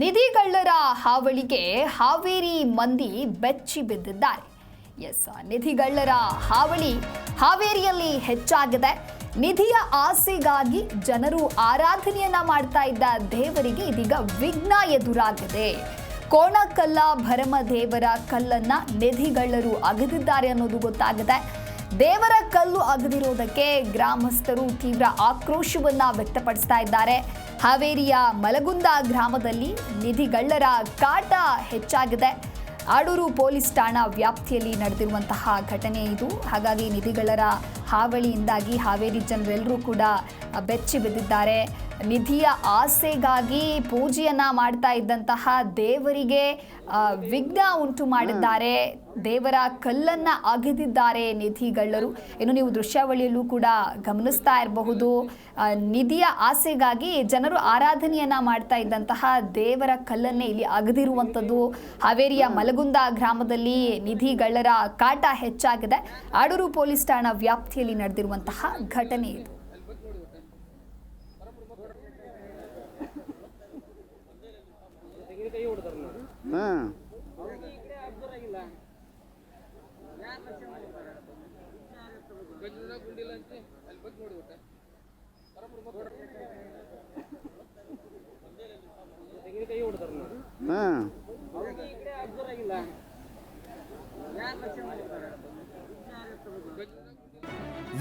ನಿಧಿಗಳ್ಳರ ಹಾವಳಿಗೆ ಹಾವೇರಿ ಮಂದಿ ಬೆಚ್ಚಿ ಬಿದ್ದಿದ್ದಾರೆ. ಎಸ್ ನಿಧಿಗಳ್ಳರ ಹಾವಳಿ ಹಾವೇರಿಯಲ್ಲಿ ಹೆಚ್ಚಾಗಿದೆ. ನಿಧಿಯ ಆಸೆಗಾಗಿ ಜನರು ಆರಾಧನೆಯನ್ನ ಮಾಡ್ತಾ ಇದ್ದ ದೇವರಿಗೆ ಇದೀಗ ವಿಘ್ನ ಎದುರಾಗಿದೆ. ಕೋಣಕಲ್ಲ ಭರಮ ದೇವರ ಕಲ್ಲನ್ನ ನಿಧಿಗಳ್ಳರು ಅಗೆದಿದ್ದಾರೆ ಅನ್ನೋದು ಗೊತ್ತಾಗಿದೆ. ದೇವರ ಕಲ್ಲು ಅಗದಿರೋದಕ್ಕೆ ಗ್ರಾಮಸ್ಥರು ತೀವ್ರ ಆಕ್ರೋಶವನ್ನ ವ್ಯಕ್ತಪಡಿಸ್ತಾ ಇದ್ದಾರೆ. ಹಾವೇರಿಯ ಮಲಗುಂದ ಗ್ರಾಮದಲ್ಲಿ ನಿಧಿಗಳ್ಳರ ಕಾಟ ಹೆಚ್ಚಾಗಿದೆ. ಆಡೂರು ಪೊಲೀಸ್ ಠಾಣಾ ವ್ಯಾಪ್ತಿಯಲ್ಲಿ ನಡೆದಿರುವಂತಹ ಘಟನೆ ಇದು. ಹಾಗಾಗಿ ನಿಧಿಗಳರ ಹಾವಳಿಯಿಂದಾಗಿ ಹಾವೇರಿ ಜನರೆಲ್ಲರೂ ಕೂಡ ಬೆಚ್ಚಿ ಬಿದ್ದಿದ್ದಾರೆ. ನಿಧಿಯ ಆಸೆಗಾಗಿ ಪೂಜೆಯನ್ನ ಮಾಡ್ತಾ ಇದ್ದಂತಹ ದೇವರಿಗೆ ವಿಘ್ನ ಉಂಟು ಮಾಡಿದ್ದಾರೆ. ದೇವರ ಕಲ್ಲನ್ನ ಅಗೆದಿದ್ದಾರೆ ನಿಧಿಗಳ್ಳರು. ಇನ್ನು ನೀವು ದೃಶ್ಯಾವಳಿಯಲ್ಲೂ ಕೂಡ ಗಮನಿಸ್ತಾ ಇರಬಹುದು. ನಿಧಿಯ ಆಸೆಗಾಗಿ ಜನರು ಆರಾಧನೆಯನ್ನ ಮಾಡ್ತಾ ಇದ್ದಂತಹ ದೇವರ ಕಲ್ಲನ್ನೇ ಇಲ್ಲಿ ಅಗದಿರುವಂಥದ್ದು. ಹಾವೇರಿಯ ಮಲಗುಂದ ಗ್ರಾಮದಲ್ಲಿ ನಿಧಿಗಳ್ಳರ ಕಾಟ ಹೆಚ್ಚಾಗಿದೆ. ಆಡೂರು ಪೊಲೀಸ್ ಠಾಣಾ ವ್ಯಾಪ್ತಿಯಲ್ಲಿ ನಡೆದಿರುವಂತಹ ಘಟನೆ ಇದು. ಹಾಂ.